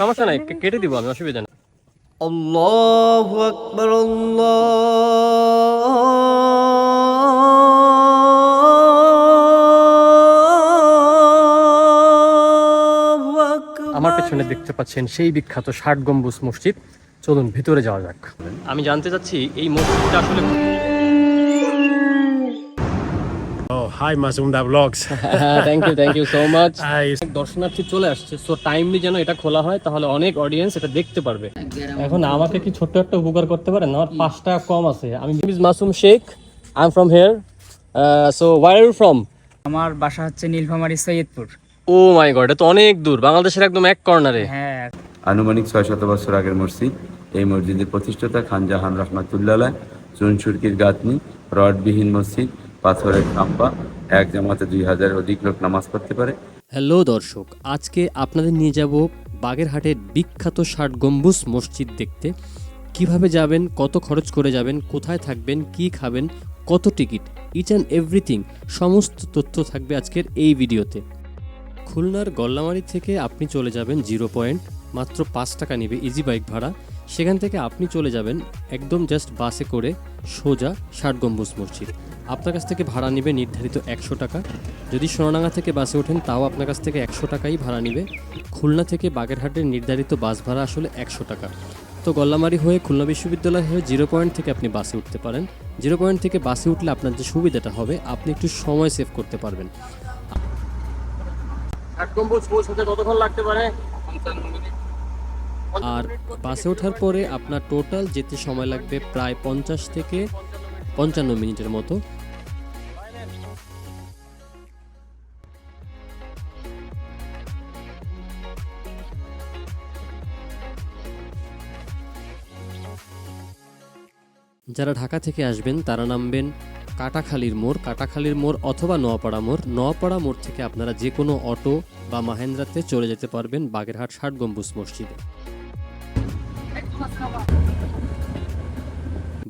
সমস্যা নাই কেটে দিব আমি অসুবিধা নেই। আল্লাহু আকবার। আমার পেছনে দেখতে পাচ্ছেন সেই বিখ্যাত ষাট গম্বুজ মসজিদ। চলুন ভিতরে যাওয়া যাক। আমি জানতে চাচ্ছি এই মসজিদটা আসলে Hi Mazumda Vlogs. Thank you thank you so much. দর্শনার্থী চলে আসছে। সো টাইমলি যেন এটা খোলা হয় তাহলে অনেক অডিয়েন্স এটা দেখতে পারবে। এখন আমাকে কি ছোট্ট একটা উপকার করতে পারেন আমার পাঁচ টাকা কম আছে। আমি Miss Masum Sheikh I am from here so where are you from আমার বাসা হচ্ছে Nilphamari Saidpur. Oh my god এটা তো অনেক দূর। বাংলাদেশের একদম এক কর্নারে। হ্যাঁ। আনুমানিক ছয় শত বছর আগের মসজিদ। এই মসজিদের প্রতিষ্ঠাতা খানজাহান রহমাতুল্লাহ চুন সুরকির গাঁথনি রডবিহীন মসজিদ পাথরের খাম্পা এক জামাতে দুই হাজারের অধিক লোক নামাজ পড়তে পারে। হ্যালো দর্শক, আজকে আপনাদের নিয়ে যাব বাগেরহাটের বিখ্যাত ষাট গম্বুজ মসজিদ দেখতে। কীভাবে যাবেন, কত খরচ করে যাবেন, কোথায় থাকবেন, কি খাবেন, কত টিকিট ইচ অ্যান্ড এভরিথিং সমস্ত তথ্য থাকবে আজকের এই ভিডিওতে। খুলনার গল্লামারি থেকে আপনি চলে যাবেন জিরো পয়েন্ট, মাত্র পাঁচ টাকা নেবে ইজি বাইক ভাড়া। সেখান থেকে আপনি চলে যাবেন একদম জাস্ট বাসে করে সোজা ষাট গম্বুজ মসজিদ। আপনার কাছ থেকে ভাড়া নেবে নির্ধারিত একশো টাকা। যদি সোনাডাঙ্গা থেকে বাসে ওঠেন তাও আপনার কাছ থেকে একশো টাকাই ভাড়া নেবে। খুলনা থেকে বাগেরহাটের নির্ধারিত বাস ভাড়া আসলে একশো টাকা। তো গল্লামারি হয়ে খুলনা বিশ্ববিদ্যালয় হয়ে জিরো পয়েন্ট থেকে আপনি বাসে উঠতে পারেন। জিরো পয়েন্ট থেকে বাসে উঠলে আপনার যে সুবিধাটা হবে আপনি একটু সময় সেভ করতে পারবেন। ষাট গম্বুজ পৌঁছতে কতক্ষণ লাগতে পারে? আর বাসে ওঠার পরে আপনার টোটাল যেতে সময় লাগবে প্রায় পঞ্চাশ থেকে পঞ্চান্ন মিনিটের মতো। যারা ঢাকা থেকে আসবেন, তারা নামবেন কাটাখালীর মোড়। কাটাখালীর মোড় অথবা নোয়াপাড়া মোড়। নোয়াপাড়া মোড় থেকে আপনারা যে কোনো অটো বা মাহেন্দ্রাতে চলে যেতে পারবেন বাগেরহাট ষাট গম্বুজ মসজিদে।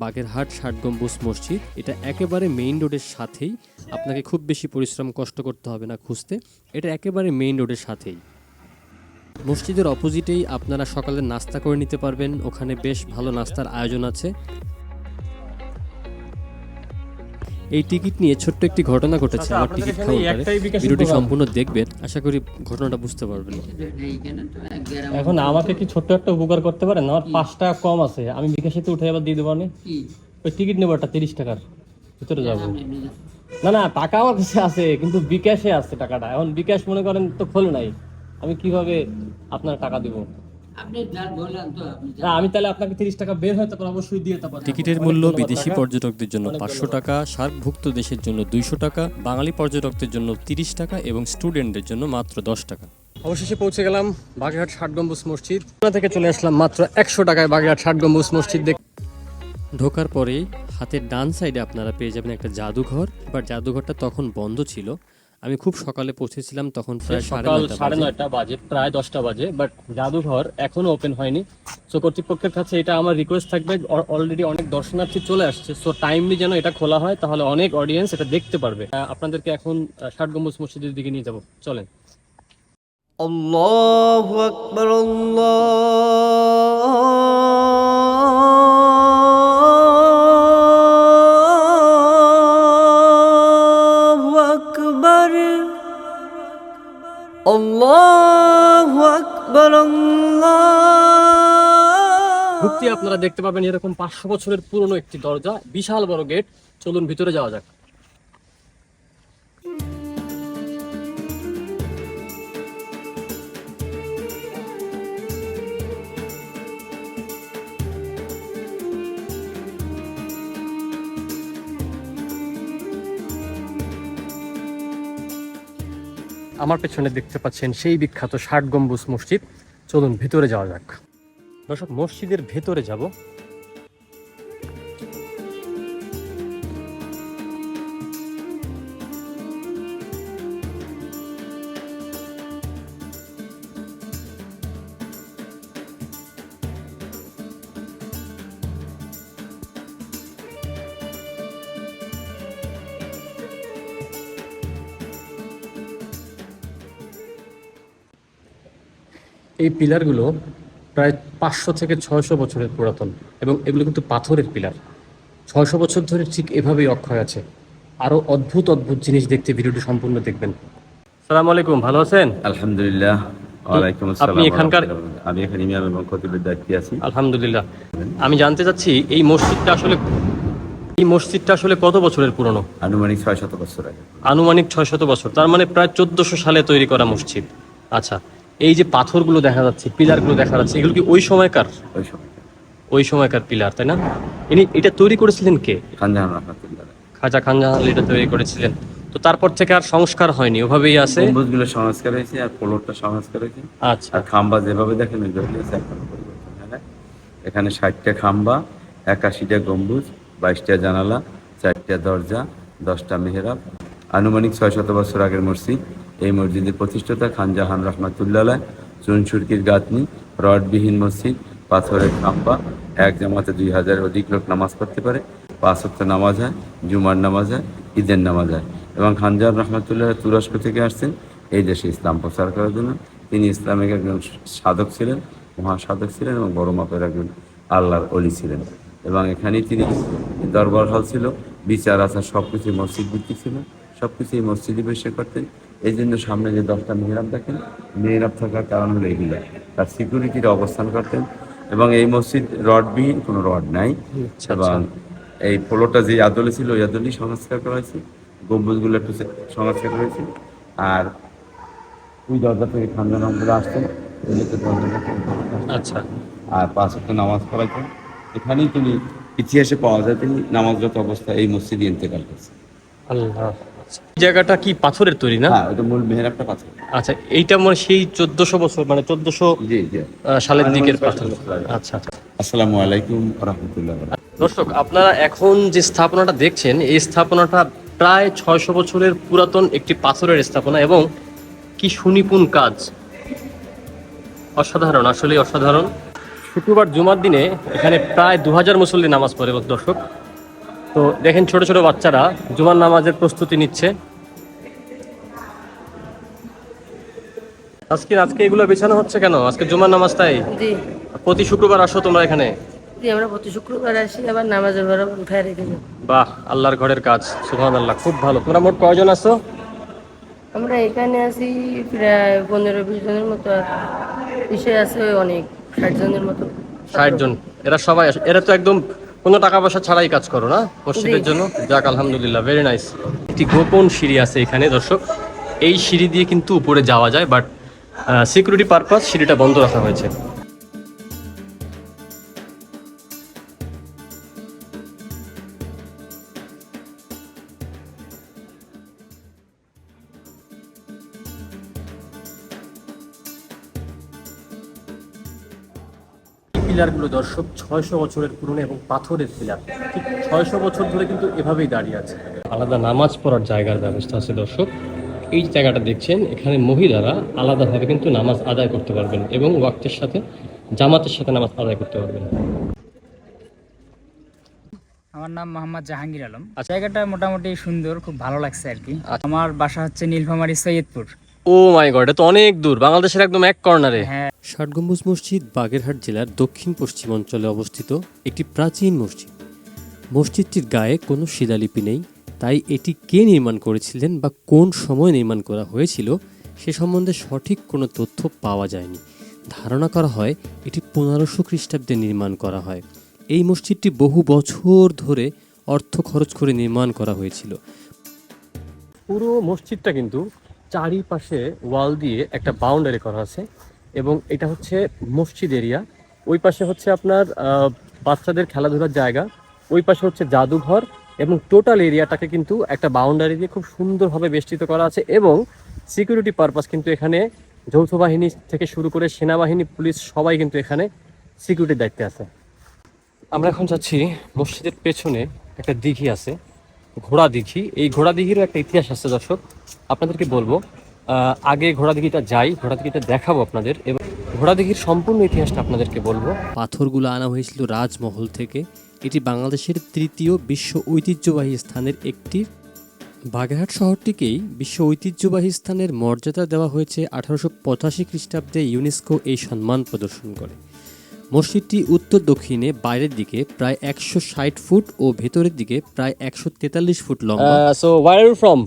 বাগেরহাট ষাট গম্বুজ মসজিদ, এটা একেবারে মেইন রোডের সাথেই আপনাকে খুব বেশি পরিশ্রম, কষ্ট করতে হবে না খুঁজতে। এটা একেবারে মেইন রোডের সাথেই। মসজিদের অপোজিটেই আপনারা সকালে নাস্তা করে নিতে পারবেন, ওখানে বেশ ভালো নাস্তার আয়োজন আছে। এই টিকিট নিয়ে ছোট্ট একটি ঘটনা ঘটেছে আমার টিকিট কাউন্টারে ভিডিওটি সম্পূর্ণ দেখবেন আশা করি ঘটনাটা বুঝতে পারবেন। এখন আমাকে কি ছোট্ট একটা উপকার করতে পারেন আমার পাঁচ টাকা কম আছে। আমি বিকাশিতে উঠে আবার দিয়ে দেবো নি ওই টিকিট নেব একটা তিরিশ টাকার। ভিতরে যাব। না না টাকা আমার কাছে আছে কিন্তু বিকাশে আছে টাকাটা। এখন বিকাশ মনে করেন তো খোল নাই। আমি কীভাবে আপনার টাকা দিব? আমি তাহলে আপনাকে তিরিশ টাকা বের হয় তারপর অবশ্যই দিয়ে তারপর টিকিটের মূল্য বিদেশি পর্যটকদের জন্য পাঁচশো টাকা সার্কভুক্ত দেশের জন্য দুইশো টাকা বাঙালি পর্যটকদের জন্য তিরিশ টাকা এবং স্টুডেন্টদের জন্য মাত্র দশ টাকা। অবশেষে পৌঁছে গেলাম বাগেরহাট ষাট গম্বুজ মসজিদ। খুলনা থেকে চলে আসলাম মাত্র একশো টাকায় বাগেরহাট ষাট গম্বুজ মসজিদ দেখ ঢোকার পরেই হাতের ডান সাইডে আপনারা পেয়ে যাবেন একটা জাদুঘর বাট জাদুঘরটা তখন বন্ধ ছিল। আমি খুব সকালে পৌঁছেছিলাম তখন প্রায় সকাল সাড়ে নয়টা বাজে প্রায় দশটা বাজে বাট জাদুঘর এখনও ওপেন হয়নি। সো কর্তৃপক্ষের কাছে এটা আমার রিকোয়েস্ট থাকবে অলরেডি অনেক দর্শনার্থী চলে আসছে সো টাইমলি যেন এটা খোলা হয় তাহলে অনেক অডিয়েন্স এটা দেখতে পারবে। আপনাদেরকে এখন ষাট গম্বুজ মসজিদের দিকে নিয়ে যাব। চলেন। আল্লাহু আকবার আল্লাহ ঢুকতে আপনারা দেখতে পাবেন এরকম পাঁচশো বছরের পুরনো একটি দরজা, বিশাল বড় গেট। চলুন ভিতরে যাওয়া যাক। আমার পেছনে দেখতে পাচ্ছেন সেই বিখ্যাত ষাট গম্বুজ মসজিদ। চলুন ভিতরে যাওয়া যাক। দর্শক মসজিদের ভেতরে যাব। এই পিলারগুলো প্রায় পাঁচশো থেকে ছয়শো বছরের পুরাতন এবং এগুলো কিন্তু পাথরের পিলার। ছয়শো বছর ধরে ঠিক এভাবেই অক্ষয় আছে। আরও অদ্ভুত অদ্ভুত জিনিস দেখতে ভিডিওটি সম্পূর্ণ দেখবেন। সালাম আলাইকুম ভালো আছেন? আলহামদুলিল্লাহ। আপনি এখানকার- আমি এখানে ইমাম এবং খতিবের দায়িত্বে আছি। আলহামদুলিল্লাহ। আমি জানতে চাচ্ছি এই মসজিদটা আসলে এই মসজিদটা আসলে কত বছরের পুরনো? আনুমানিক ছয় শত বছর আগে। আনুমানিক ছয় শত বছর। তার মানে প্রায় চোদ্দশো সালে তৈরি করা মসজিদ। আচ্ছা। এই যে পাথরগুলো দেখা যাচ্ছে পিলারগুলো দেখা যাচ্ছে এগুলো কি ওই সময়কার? ওই সময় ওই সময়কার পিলার তাই না? ইনি এটা তৈরি করেছিলেন কে? খানজাহান খাজা খান এটা তৈরি করেছিলেন। তো তারপর থেকে আর সংস্কার হয়নি ওভাবেই আছে। গম্বুজগুলো সংস্কার হয়েছে আর পোলরটা সংস্কার হয়েছে। আচ্ছা। আর খাম্বা যেভাবে দেখেন ওইভাবে আছে এখনও পরিবর্তন হয় না এখানে ষাটটা খাম্বা একাশিটা গম্বুজ বাইশটা জানালা চারটা দরজা দশটা মেহরাব। আনুমানিক ছয় শত বছর আগের মসজিদ। এই মসজিদের প্রতিষ্ঠাতা খানজাহান রহমাতুল্লাহ, চুন সুরকির গাঁথনি, রডবিহীন মসজিদ, পাথরের খাম্বা এক জামাতে দুই হাজার অধিক লোক নামাজ পড়তে পারে, পাঁচ ওয়াক্ত নামাজ হয়, জুমার নামাজ হয়, ঈদের নামাজ হয়। এবং খানজাহান রহমাতুল্লাহ তুরস্ক থেকে আসছেন, এই দেশে ইসলাম প্রচার করার জন্য। তিনি ইসলামিক একজন সাধক ছিলেন, মহাসাধক ছিলেন এবং বড় মাপের একজন আল্লাহর অলি ছিলেন। এবং এখানেই তিনি দরবার হল ছিল, বিচার আচার সব কিছু মসজিদ ভিত্তিক ছিল সব কিছুই মসজিদে বসে করতেন। এই জন্য সামনে যে দশটা মেহরাব দেখেন মেহরাব থাকার কারণ হলো এগুলো। তার সিকিউরিটির অবস্থান করতেন এবং এই মসজিদ রড রডবিহীন কোনো রড নাই। আচ্ছা, এবং এই ফ্লোরটা যে আদলে ছিল ওই আদলেই সংস্কার করা হয়েছে। গম্বুজগুলো একটু সংস্কার করা হয়েছে। আর ওই দরজা থেকে ঠান্ডা নম্বরে আসতেন। আচ্ছা। আর পাঁচ ওয়াক্ত নামাজ পড়াইতেন। এখানেই তিনি ইতিহাসে পাওয়া যায় তিনি নামাজরত অবস্থায় এই মসজিদে ইন্তেকাল করছেন। আল্লাহ। আচ্ছা। এই জায়গাটা কি পাথরের তৈরি না? হ্যাঁ ওটা মূল মেহরাবটা পাথর। আচ্ছা এইটা মানে সেই চোদ্দশো বছর মানে চোদ্দশো জি জি। সালের দিকের পাথর। আচ্ছা আচ্ছা। আসসালামু আলাইকুম রহমতুল্লাহ দর্শক আপনারা এখন যে স্থাপনাটা দেখছেন এই স্থাপনাটা প্রায় ছয়শো বছরের পুরাতন একটি পাথরের স্থাপনা এবং কি সুনিপুণ কাজ। অসাধারণ আসলে অসাধারণ। শুক্রবার জুমার দিনে এখানে প্রায় দু হাজার মুসল্লি নামাজ পড়ে দর্শক। তো দেখেন ছোট ছোট বাচ্চারা জুমার নামাজের প্রস্তুতি নিচ্ছে। আজকে আজকে এগুলো বেছানো হচ্ছে কেন? আজকে জুমার নামাজটাই জি। প্রতি শুক্রবার আসো তোমরা এখানে? আমরা প্রতি শুক্রবার আসি আবার নামাজের ঘরে উঠায় রেখে বাহ আল্লাহর ঘরের কাজ সুহান আল্লাহ খুব ভালো। তোমরা মোট কয়জন আছো? আমরা এখানে আছি প্রায় পনেরো বিশ জনের মতো বিষয় আছে অনেক ষাট জনের মতো। ষাট জন। এরা সবাই আসে এরা তো একদম কোনো টাকা পয়সা ছাড়াই কাজ করো না মসজিদের জন্য? যাক আলহামদুলিল্লাহ ভেরি নাইস একটি গোপন সিঁড়ি আছে এখানে দর্শক। এই সিঁড়ি দিয়ে কিন্তু উপরে যাওয়া যায় বাট সিকিউরিটি পারপাস সিঁড়িটা বন্ধ রাখা হয়েছে। পিলারগুলো দর্শক ছয়শো বছরের পুরনো এবং পাথরের পিলার ঠিক ছয়শো বছর ধরে কিন্তু এভাবেই দাঁড়িয়ে আছে। আলাদা নামাজ পড়ার জায়গার ব্যবস্থা আছে দর্শক। এই জায়গাটা দেখছেন এখানে মহিলারা আলাদাভাবে কিন্তু নামাজ আদায় করতে পারবেন এবং ওয়াক্তের সাথে জামাতের সাথে নামাজ আদায় করতে পারবেন। আমার নাম মোহাম্মদ জাহাঙ্গীর আলম। জায়গাটা মোটামুটি সুন্দর খুব ভালো লাগছে আর কি। আমার বাসা হচ্ছে Nilphamari Saidpur. Oh my god এটা তো অনেক দূর বাংলাদেশের একদম এক কর্নারে হ্যাঁ। ষাট গম্বুজ মসজিদ বাগেরহাট জেলার দক্ষিণ পশ্চিম অঞ্চলে অবস্থিত একটি প্রাচীন মসজিদ। মসজিদটির গায়ে কোনো শিলালিপি নেই তাই এটি কে নির্মাণ করেছিলেন বা কোন সময় নির্মাণ করা হয়েছিল সে সম্বন্ধে সঠিক কোনো তথ্য পাওয়া যায়নি। ধারণা করা হয় এটি পনেরোশো খ্রিস্টাব্দে নির্মাণ করা হয়। এই মসজিদটি বহু বছর ধরে অর্থ খরচ করে নির্মাণ করা হয়েছিল। পুরো মসজিদটা কিন্তু চারিপাশে ওয়াল দিয়ে একটা বাউন্ডারি করা আছে এবং এটা হচ্ছে মসজিদ এরিয়া ওই পাশে হচ্ছে আপনার বাচ্চাদের খেলাধুলার জায়গা। ওই পাশে হচ্ছে জাদুঘর এবং টোটাল এরিয়াটাকে কিন্তু একটা বাউন্ডারি দিয়ে খুব সুন্দরভাবে বেষ্টিত করা আছে এবং সিকিউরিটি পারপাস কিন্তু এখানে যৌথ বাহিনী থেকে শুরু করে সেনাবাহিনী, পুলিশ সবাই কিন্তু এখানে সিকিউরিটির দায়িত্বে আছে। আমরা এখন যাচ্ছি মসজিদের পেছনে একটা দিঘি আছে। ঘোড়া দিঘি এই ঘোড়া দিঘিরও একটা ইতিহাস আছে দর্শক। আপনাদেরকে বলব আগে ঘোড়া দিঘিটা যাই ঘোড়া দিঘিটা দেখাবো আপনাদের। এবং ঘোড়া দিঘির সম্পূর্ণ ইতিহাসটা আপনাদেরকে বলব। পাথরগুলো আনা হয়েছিল রাজমহল থেকে। এটি বাংলাদেশের তৃতীয় বিশ্ব ঐতিহ্যবাহী স্থানের একটি। বাগেরহাট শহরটিকেই বিশ্ব ঐতিহ্যবাহী স্থানের মর্যাদা দেওয়া হয়েছে আঠারোশো পঁচাশি খ্রিস্টাব্দে ইউনেস্কো এই সম্মান প্রদর্শন করে। মসজিদটি উত্তর দক্ষিণে বাইরের দিকে প্রায় একশো ষাট ফুট ও ভেতরের দিকে প্রায় একশো তেতাল্লিশ ফুট লম্বা so where are you from?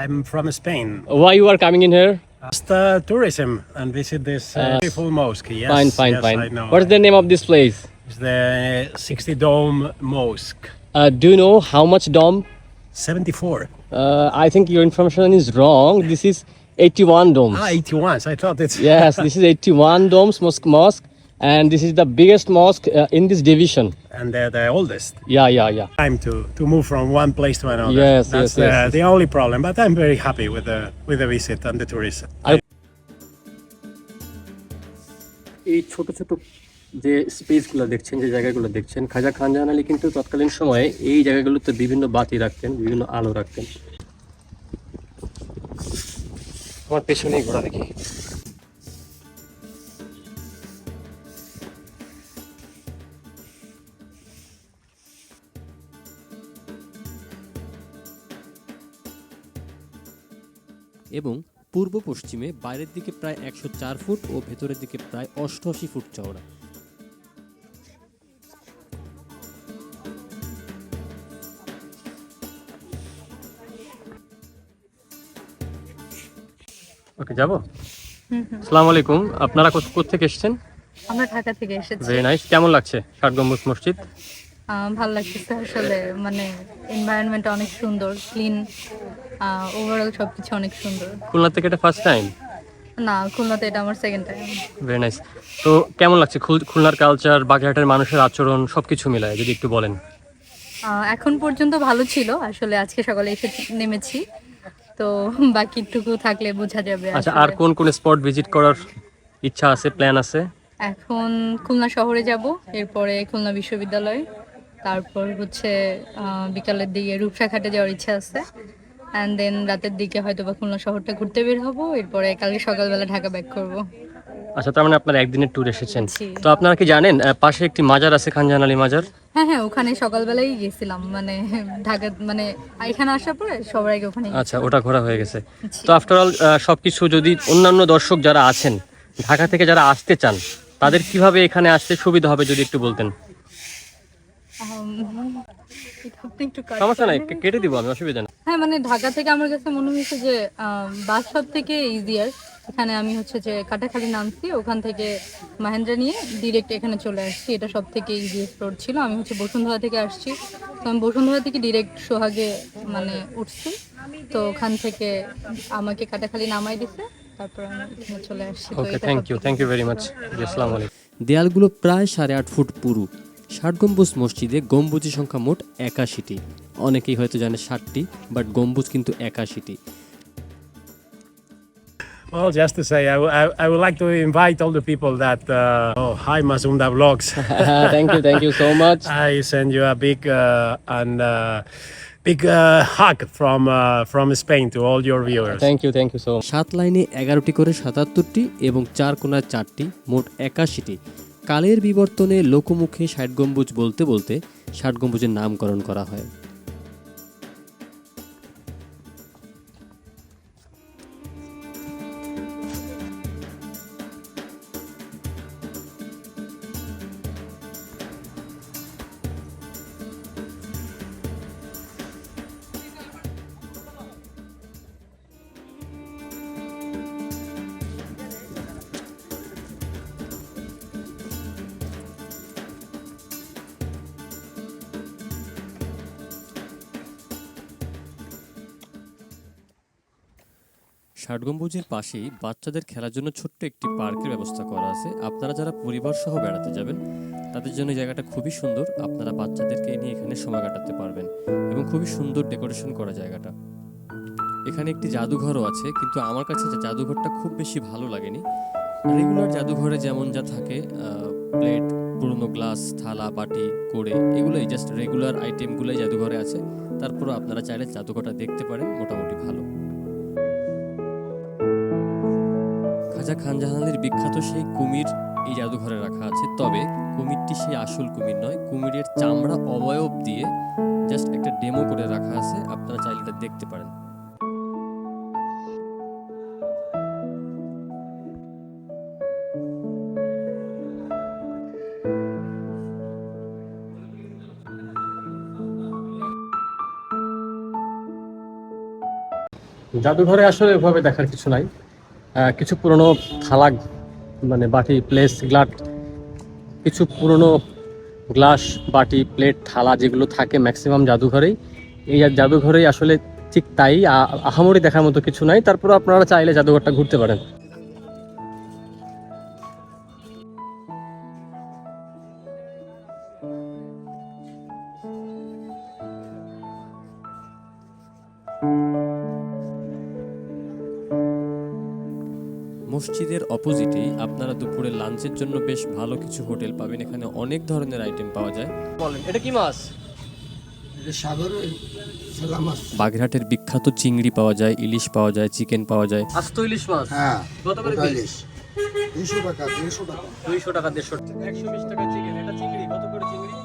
I'm from Spain. Why you are coming in here? Just uh, tourism and visit this uh, beautiful mosque. Yes, fine, fine, yes, fine. I know. What is the name of this place? It's the 60 Dome Mosque. Uh, do you know how much dome? 74. Uh, I think your information is wrong. This is 81 domes. Ah, 81. So I thought it's. Yes, this is 81 domes mosque, mosque, And this is the biggest mosque uh, in this division. And they're the oldest. Yeah, yeah, yeah. Time to, to move from one place to another. Yes, That's yes, the, yes, the only problem. But I'm very happy with the with the visit and the tourism. এই ছোট ছোট যে স্পেসগুলো দেখছেন যে জায়গাগুলো দেখছেন খাজা খান জাহান আলী কিন্তু তৎকালীন সময়ে এই জায়গাগুলোতে বিভিন্ন বাতি রাখতেন বিভিন্ন আলো রাখতেন আমার পেছনেই ঘোরা দেখি এবং পূর্ব পশ্চিমে বাইরের দিকে প্রায় একশো চার ফুট ও ভেতরের দিকে প্রায় অষ্টআশি ফুট চওড়া। ওকে যাব? আসসালামু আলাইকুম। আপনারা কোথা থেকে এসেছেন? আমরা ঢাকা থেকে এসেছি। ভেরি নাইস কেমন লাগছে ষাট গম্বুজ মসজিদ? ভালো লাগতেছে আসলে মানে এনভায়রনমেন্ট অনেক সুন্দর ক্লিন ওভারঅল সবকিছু অনেক সুন্দর। খুলনা থেকে এটা ফার্স্ট টাইম না খুলনাতে এটা আমার সেকেন্ড টাইম ভেরি নাইস তো কেমন লাগছে খুল- খুলনার কালচার বাগেরহাটের মানুষের আচরণ সবকিছু মিলায় যদি একটু বলেন? এখন পর্যন্ত ভালো ছিল আসলে আজকে সকালে এসে নেমেছি। তো বাকিটুকু থাকলে বোঝা যাবে আচ্ছা আর কোন কোন স্পট ভিজিট করার ইচ্ছা আছে প্ল্যান আছে? এখন খুলনা শহরে যাব এরপরে খুলনা বিশ্ববিদ্যালয় তারপর হচ্ছে বিকালের দিকে রূপসা ঘাটে যাওয়ার ইচ্ছা আছে। অ্যান্ড দেন রাতের দিকে হয়তো বা খুলনা শহরটা ঘুরতে বের হব। এরপরে কালকে সকালবেলা ঢাকা ব্যাক করব। আচ্ছা তার মানে আপনারা একদিনের ট্যুর এসেছেন। তো আপনারা কি জানেন পাশে একটি মাজার আছে খানজাহান আলী মাজার? হ্যাঁ হ্যাঁ ওখানে সকালবেলাই গেছিলাম মানে ঢাকা মানে এখানে আসার পরে সবার আগে ওখানে আচ্ছা ওটা ঘোরা হয়ে গেছে। তো আফটার অল সবকিছু যদি অন্যান্য দর্শক যারা আছেন ঢাকা থেকে যারা আসতে চান তাদের কীভাবে এখানে আসতে সুবিধা হবে যদি একটু বলতেন আম, এটা আপনি একটু কাট সমস্যা নাই কেটে দিব আমি অসুবিধা নেই। হ্যাঁ মানে ঢাকা থেকে আমার কাছে মনে হয়েছে যে বাস সব থেকে ইজিয়ার এখানে আমি হচ্ছে যে কাটাখালি নামছি ওখান থেকে মাহেন্দ্রা নিয়ে ডিরেক্ট এখানে চলে আসছি। এটা সব থেকে ইজিয়েস্ট রোড ছিল। আমি হচ্ছে বসুন্ধরা থেকে আসছি। তো আমি বসুন্ধরা থেকে ডিরেক্ট সোহাগে মানে উঠছি। তো ওখান থেকে আমাকে কাটাখালি নামাই দিছে। তারপর আমি এখানে চলে আসছি। Okay thank you thank you very much আসসালামু আলাইকুম। দেয়ালগুলো প্রায় সাড়ে আট ফুট পুরু। ষাট গম্বুজ মসজিদে গম্বুজের সংখ্যা মোট একাশিটি অনেকেই হয়তো জানে ষাটটি বাট গম্বুজ কিন্তু একাশিটি Well, just to say, I, I, I would like to invite all the people that. Uh, oh, hi, Mazumda Vlogs. thank you, thank you so much. I send you a big uh, and uh, big uh, hug from uh, from Spain to all your viewers. Thank you, thank you so much. সাত লাইনে এগারোটি করে সাতাত্তরটি এবং চার কোনায় চারটি মোট একাশিটি কালের বিবর্তনে লোকমুখে ষাট গম্বুজ বলতে বলতে ষাট গম্বুজের নামকরণ করা হয়। ষাট গম্বুজের পাশেই বাচ্চাদের খেলার জন্য ছোট্ট একটি পার্কের ব্যবস্থা করা আছে। আপনারা যারা পরিবার সহ বেড়াতে যাবেন, তাদের জন্য জায়গাটা খুবই সুন্দর। আপনারা বাচ্চাদেরকে নিয়ে এখানে সময় কাটাতে পারবেন এবং খুবই সুন্দর ডেকোরেশন করা জায়গাটা। এখানে একটি জাদুঘরও আছে, কিন্তু আমার কাছে জাদুঘরটা খুব বেশি ভালো লাগেনি। রেগুলার জাদুঘরে যেমন যা থাকে প্লেট, পুরনো গ্লাস, থালা, বাটি করে এগুলোই জাস্ট রেগুলার আইটেমগুলোই জাদুঘরে আছে। তারপরও আপনারা চাইলে জাদুঘরটা দেখতে পারেন, মোটামুটি ভালো। খাজা খান জাহানের বিখ্যাত সেই কুমির এই জাদুঘরে রাখা আছে। তবে কুমিরটি সেই আসল কুমির নয়, কুমিরের চামড়া অবয়ব দিয়ে জাস্ট একটা ডেমো করে রাখা আছে। আপনারা চাইলে এটা দেখতে পারেন। জাদুঘরে আসলে এভাবে দেখার কিছু নাই। কিছু পুরনো থালা মানে বাটি, প্লেস, গ্লাট, কিছু পুরনো গ্লাস, বাটি, প্লেট, থালা যেগুলো থাকে ম্যাক্সিমাম জাদুঘরেই। এই জাদুঘরেই আসলে ঠিক তাই আহামরি দেখার মতো কিছু নাই। তারপর আপনারা চাইলে জাদুঘরটা ঘুরতে পারেন। মসজিদের অপোজিটেই আপনারা দুপুরে লাঞ্চের জন্য বেশ ভালো কিছু হোটেল পাবেন। এখানে অনেক ধরনের আইটেম পাওয়া যায়। বলেন এটা কি মাছ? বাগেরহাটের বিখ্যাত চিংড়ি পাওয়া যায় ইলিশ পাওয়া যায় চিকেন পাওয়া যায়। আস্ত ইলিশ মাছ? হ্যাঁ কত করে ইলিশ। দুইশো টাকা দুইশো টাকা। দুইশো টাকা দেড়শো একশো বিশ টাকা চিকেন এটা চিংড়ি। কত করে চিংড়ি?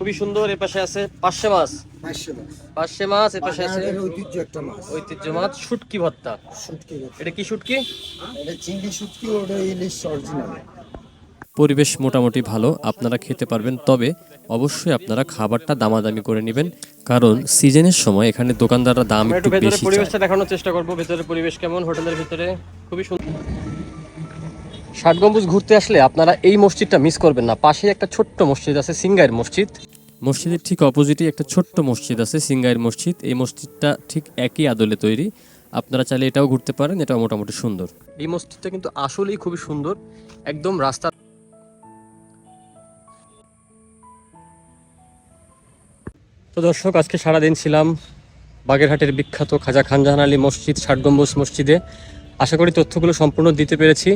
খুবই সুন্দর এ পাশে আছে পার্শে মাছ। পাঁচশো পার্শে মাছ এ পাশে আছে ঐতিহ্য একটা মাছ। ঐতিহ্য মাছ শুটকি ভর্তা। শুটকি এটা কি শুটকি? এটা চিংড়ি শুটকি ওটা ইলিশ অরিজিনাল। পরিবেশ মোটামুটি ভালো আপনারা খেতে পারবেন তবে অবশ্যই আপনারা খাবারটা দামাদামি করে নেবেন কারণ সিজনের সময় এখানে দোকানদাররা দাম একটু বেশি পরিবেশটা দেখানোর চেষ্টা করব ভেতরের পরিবেশ কেমন হোটেলের ভিতরে খুবই সুন্দর ষাট গম্বুজ ঘুরতে আসলে আপনারা এই মসজিদটা মিস করবেন না পাশে একটা ছোট্ট মসজিদ আছে সিঙ্গাইর মসজিদ। মসজিদের ঠিক অপোজিটে একটা ছোট্ট মসজিদ আছে সিঙ্গাইর মসজিদ। এই মসজিদটা ঠিক একই আদলে তৈরি। আপনারা চাইলে এটাও ঘুরতে পারেন এটাও মোটামুটি সুন্দর। এই মসজিদটা কিন্তু আসলেই খুবই সুন্দর একদম রাস্তা তো দর্শক আজকে সারাদিন ছিলাম বাগেরহাটের বিখ্যাত খাজা খানজাহান আলী মসজিদ ষাট গম্বুজ মসজিদে। আশা করি তথ্যগুলো সম্পূর্ণ দিতে পেরেছি।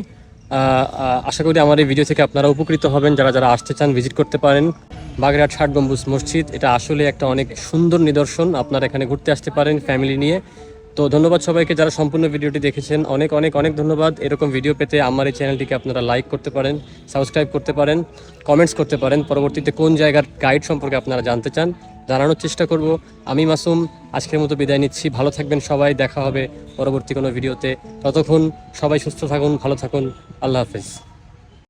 আশা করি আমার এই ভিডিও থেকে আপনারা উপকৃত হবেন। যারা যারা আসতে চান ভিজিট করতে পারেন। বাগেরহাট ষাট গম্বুজ মসজিদ, এটা আসলে একটা অনেক সুন্দর নিদর্শন। আপনারা এখানে ঘুরতে আসতে পারেন ফ্যামিলি নিয়ে। তো ধন্যবাদ সবাইকে যারা সম্পূর্ণ ভিডিওটি দেখেছেন। অনেক অনেক অনেক ধন্যবাদ। এরকম ভিডিও পেতে আমার এই চ্যানেলটিকে আপনারা লাইক করতে পারেন সাবস্ক্রাইব করতে পারেন কমেন্টস করতে পারেন। পরবর্তীতে কোন জায়গার গাইড সম্পর্কে আপনারা জানতে চান, জানানোর চেষ্টা করব। আমি মাসুম, আজকের মতো বিদায় নিচ্ছি। ভালো থাকবেন সবাই, দেখা হবে পরবর্তী কোনো ভিডিওতে ততক্ষণ সবাই সুস্থ থাকুন, ভালো থাকুন। আল্লাহ হাফেজ।